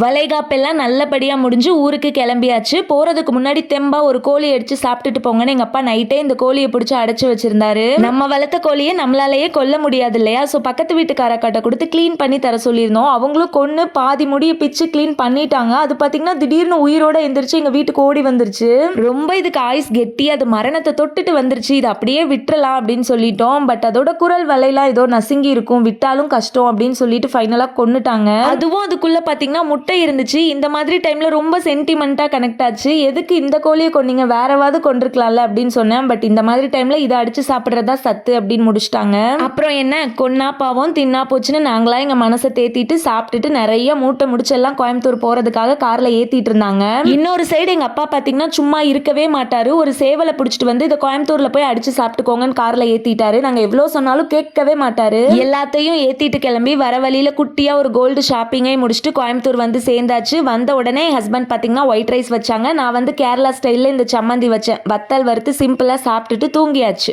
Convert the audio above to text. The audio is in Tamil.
வளைகாப்பெல்லாம் நல்லபடியாக முடிஞ்சு ஊருக்கு கிளம்பியாச்சு. போகிறதுக்கு முன்னாடி தெம்பா ஒரு கோழி அடிச்சு சாப்பிட்டுட்டு போங்கன்னு எங்கள் அப்பா நைட்டே இந்த கோழியை பிடிச்சி அடைச்சு வச்சிருந்தாரு. நம்ம வளர்த்த கோழியை நம்மளாலேயே கொல்ல முடியாது இல்லையா? ஸோ பக்கத்து வீட்டுக்காரக்கிட்ட கொடுத்து க்ளீன் பண்ணி தர சொல்லியிருந்தோம். அவங்களும் கொன்று பாதி முடியை பிச்சு க்ளீன் பண்ணிட்டாங்க. அது பார்த்தீங்கன்னா திடீர்னு உயிரோட எந்திரிச்சு எங்கள் வீட்டுக்கு ஓடி வந்துருச்சு. ரொம்ப இதுக்கு ஆயுஸ் கெட்டி அது மரணத்தை தொட்டுட்டு வந்துருச்சு. இது அப்படியே விட்டுறலாம் அப்படின்னு சொல்லிட்டோம். பட் அதோட குரல் வலையெல்லாம் ஏதோ நசுங்கி இருக்கும். விட்டாலும் கஷ்டம் அப்படின்னு சொல்லிட்டு ஃபைனலாக கொன்னுட்டாங்க. அதுவும் அதுக்குள்ள பார்த்தீங்கன்னா முட்டை இருந்துச்சு. இந்த மாதிரி டைமில் ரொம்ப சென்டிமெண்ட்டாக கனெக்ட் ஆச்சு. எதுக்கு இந்த கோழியை கொண்டீங்க வேறவாவது கொண்டிருக்கலாம்ல அப்படின்னு சொன்னேன். பட் இந்த மாதிரி டைமில் இதை அடித்து சாப்பிட்றதா சத்து அப்படின்னு முடிச்சிட்டாங்க. அப்புறம் என்ன? கொன்னா பாவம் தின்னா போச்சுன்னு நாங்களாம் எங்கள் மனசை தேத்திட்டு சாப்பிட்டுட்டு நிறைய மூட்டை முடிச்செல்லாம் கோயம்புத்தூர் போகிறதுக்காக காரில் ஏற்றிட்டு இருந்தாங்க. இன்னொரு சைடு எங்கள் அப்பா பார்த்தீங்கன்னா சும்மா இருக்கவே மாட்டார். ஒரு சேவலை பிடிச்சிட்டு வந்து இதை கோயம்புத்தூரில் போய் அடித்து சாப்பிட்டுக்கோங்கன்னு காரில் ஏற்றிட்டாரு நாங்கள் எவ்வளோ சொன்னாலும் கேட்கவே மாட்டார். எல்லாத்தையும் ஏற்றிட்டு கிளம்பி வர வழியில குட்டியாக ஒரு கோல்டு ஷாப்பிங்கை முடிச்சுட்டு கோயம்புத்தூர் வந்து வந்து சேர்ந்தாச்சு. வந்த உடனே என் ஹஸ்பண்ட் பார்த்தீங்கன்னா ஒயிட் ரைஸ் வச்சாங்க. நான் வந்து கேரளா ஸ்டைலில் இந்த சம்மந்தி வச்சேன். வத்தல் வறுத்து சிம்பிளாக சாப்பிட்டுட்டு தூங்கியாச்சு.